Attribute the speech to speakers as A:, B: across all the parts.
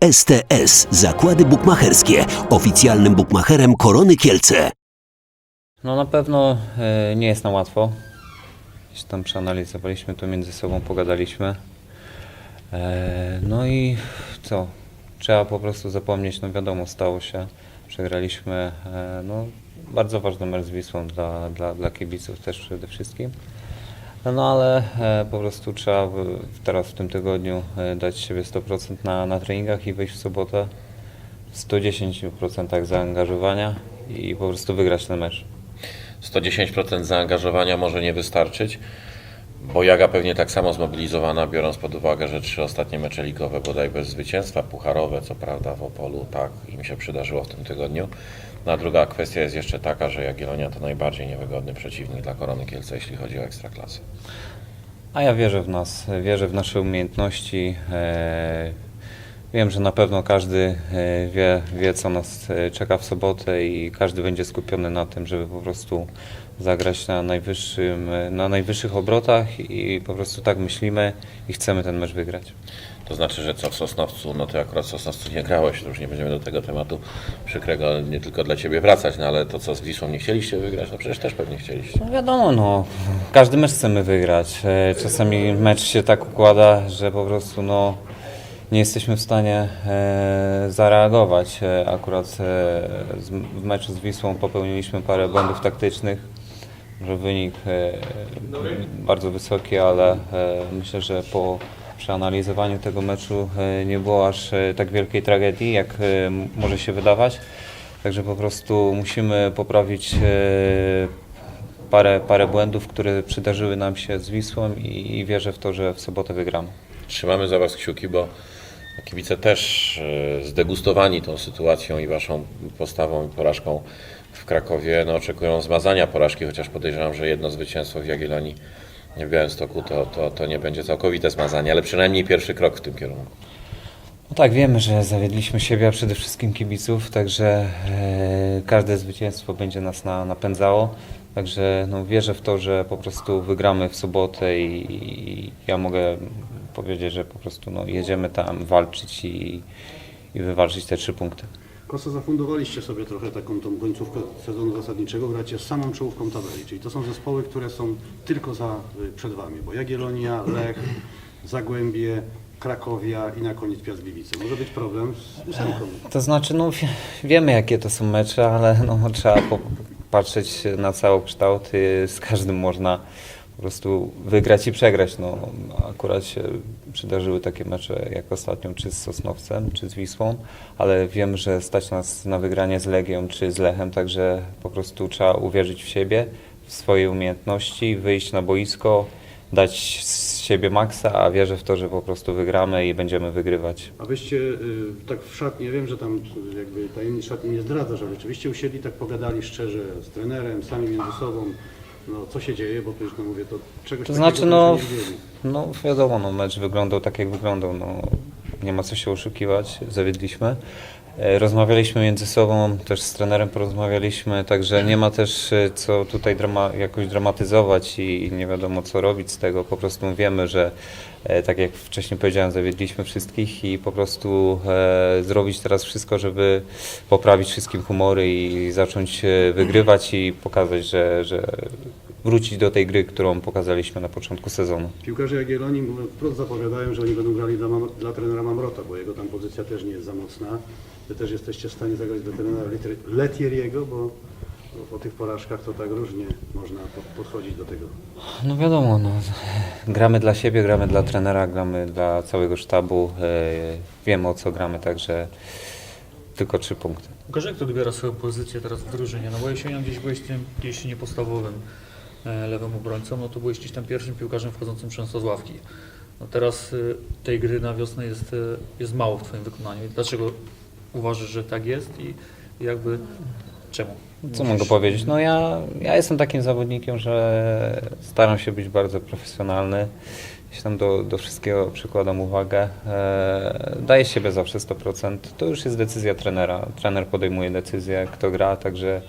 A: STS Zakłady Bukmacherskie. Oficjalnym bukmacherem Korony Kielce.
B: No na pewno e, nie jest nam łatwo. Jeśli tam przeanalizowaliśmy to między sobą, pogadaliśmy. E, No i co? Trzeba po prostu zapomnieć, no wiadomo, stało się. Przegraliśmy e, no, bardzo ważny mecz z Wisłą dla, dla, dla kibiców też przede wszystkim. No ale e, po prostu trzeba teraz w tym tygodniu e, dać siebie 100% na, na treningach i wyjść w sobotę w 110% zaangażowania i po prostu wygrać ten mecz.
C: 110% zaangażowania może nie wystarczyć, bo Jaga pewnie tak samo zmobilizowana, biorąc pod uwagę, że trzy ostatnie mecze ligowe bodaj bez zwycięstwa, pucharowe, co prawda w Opolu, tak, im się przydarzyło w tym tygodniu. No a druga kwestia jest jeszcze taka, że Jagiellonia to najbardziej niewygodny przeciwnik dla Korony Kielce, jeśli chodzi o Ekstraklasę.
B: A ja wierzę w nas, wierzę w nasze umiejętności. E, Wiem, że na pewno każdy e, wie, wie, co nas e, czeka w sobotę i każdy będzie skupiony na tym, żeby po prostu zagrać na, najwyższym, na najwyższych obrotach i po prostu tak myślimy i chcemy ten mecz wygrać.
C: To znaczy, że co w Sosnowcu, no ty akurat w Sosnowcu nie grałeś, to już nie będziemy do tego tematu przykrego nie tylko dla Ciebie wracać, no ale to co z Wisłą nie chcieliście wygrać, no przecież też pewnie chcieliście.
B: No wiadomo, no, każdy mecz chcemy wygrać. E, Czasami mecz się tak układa, że po prostu no, nie jesteśmy w stanie e, zareagować. E, Akurat e, z, w meczu z Wisłą popełniliśmy parę błędów taktycznych. Że wynik e, bardzo wysoki, ale e, myślę, że po przeanalizowaniu tego meczu e, nie było aż e, tak wielkiej tragedii, jak e, może się wydawać. Także po prostu musimy poprawić parę, parę błędów, które przydarzyły nam się z Wisłą i, i wierzę w to, że w sobotę wygramy.
C: Trzymamy za Was kciuki, bo kibice też zdegustowani tą sytuacją i Waszą postawą i porażką w Krakowie no, oczekują zmazania porażki, chociaż podejrzewam, że jedno zwycięstwo w Jagiellonii w Białymstoku to, to, to nie będzie całkowite zmazanie, ale przynajmniej pierwszy krok w tym kierunku.
B: No tak, wiemy, że zawiedliśmy siebie, a przede wszystkim kibiców, także e, każde zwycięstwo będzie nas na, napędzało. Także no, wierzę w to, że po prostu wygramy w sobotę i, i ja mogę powiedzieć, że po prostu no, jedziemy tam walczyć i, i wywalczyć te trzy punkty.
D: Kosto zafundowaliście sobie trochę taką tą końcówkę sezonu zasadniczego, gracie z samą czołówką tabeli, czyli to są zespoły, które są tylko za, y, przed Wami, bo Jagiellonia, Lech, Zagłębie, Krakowia i na koniec Piast Gliwice. Może być problem z ósemką.
B: To znaczy, no wie- wiemy jakie to są mecze, ale no, trzeba po- patrzeć na całokształt. Z każdym można po prostu wygrać i przegrać. No, akurat się przydarzyły takie mecze jak ostatnio, czy z Sosnowcem, czy z Wisłą, ale wiem, że stać nas na wygranie z Legią czy z Lechem, także po prostu trzeba uwierzyć w siebie, w swoje umiejętności, wyjść na boisko, dać z siebie maksa, a wierzę w to, że po prostu wygramy i będziemy wygrywać.
D: A wyście y, tak w szatni, ja wiem, że tam jakby tajemnic szatni nie zdradza, że rzeczywiście usiedli, tak pogadali szczerze z trenerem, sami między sobą, no co się dzieje, bo przecież no mówię, to czegoś
B: To znaczy, no, no wiadomo, no, mecz wyglądał tak, jak wyglądał. No, nie ma co się oszukiwać, zawiedliśmy. E, Rozmawialiśmy między sobą, też z trenerem porozmawialiśmy, także nie ma też e, co tutaj drama, jakoś dramatyzować i nie wiadomo co robić z tego. Po prostu wiemy, że e, tak jak wcześniej powiedziałem, zawiedliśmy wszystkich i po prostu e, zrobić teraz wszystko, żeby poprawić wszystkim humory i zacząć wygrywać i pokazać, że, że wrócić do tej gry, którą pokazaliśmy na początku sezonu.
D: Piłkarze Jagiellonii wprost zapowiadają, że oni będą grali dla, dla trenera Mamrota, bo jego tam pozycja też nie jest za mocna. Wy też jesteście w stanie zagrać dla trenera Letieriego, bo po tych porażkach to tak różnie można po- podchodzić do tego.
B: No wiadomo, no, gramy dla siebie, gramy dla trenera, gramy dla całego sztabu. E, wiemy o co gramy, także tylko trzy punkty.
E: Łukasz, jak to odbiera swoją pozycję teraz w drużynie? No bo jesienią gdzieś byłeś tym, jeśli nie podstawowym e, lewym obrońcą, no to byłeś gdzieś tam pierwszym piłkarzem wchodzącym często z ławki. No teraz y, tej gry na wiosnę jest, y, jest mało w Twoim wykonaniu. Dlaczego uważasz, że tak jest i jakby czemu?
B: Co mogę powiedzieć? No ja, ja jestem takim zawodnikiem, że staram się być bardzo profesjonalny. Jeśli tam do, do wszystkiego przykładam uwagę, e, daję siebie zawsze 100%. To już jest decyzja trenera. Trener podejmuje decyzję, kto gra, także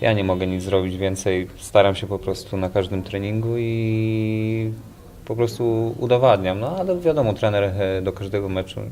B: ja nie mogę nic zrobić więcej. Staram się po prostu na każdym treningu i po prostu udowadniam. No ale wiadomo, trener e, do każdego meczu mm,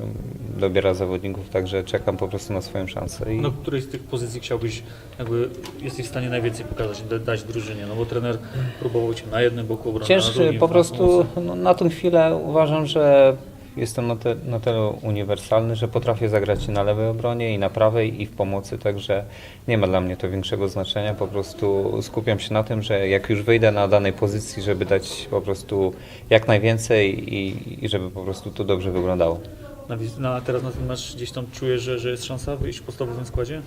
B: dobiera zawodników, także czekam po prostu na swoją szansę. I...
E: Na której z tych pozycji chciałbyś, jakby jesteś w stanie najwięcej pokazać, da- dać drużynie? No bo trener próbował Cię na jednym boku obrony,
B: Cięższy po prostu no, na tę chwilę uważam, że jestem na, te, na tyle uniwersalny, że potrafię zagrać i na lewej obronie, i na prawej, i w pomocy, także nie ma dla mnie to większego znaczenia. Po prostu skupiam się na tym, że jak już wyjdę na danej pozycji, żeby dać po prostu jak najwięcej i, i żeby po prostu to dobrze wyglądało.
E: Na, na, teraz na ten mecz gdzieś tam czujesz, że, że jest szansa wyjść w podstawowym składzie?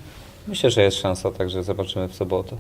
B: Myślę, że jest szansa, także zobaczymy w sobotę.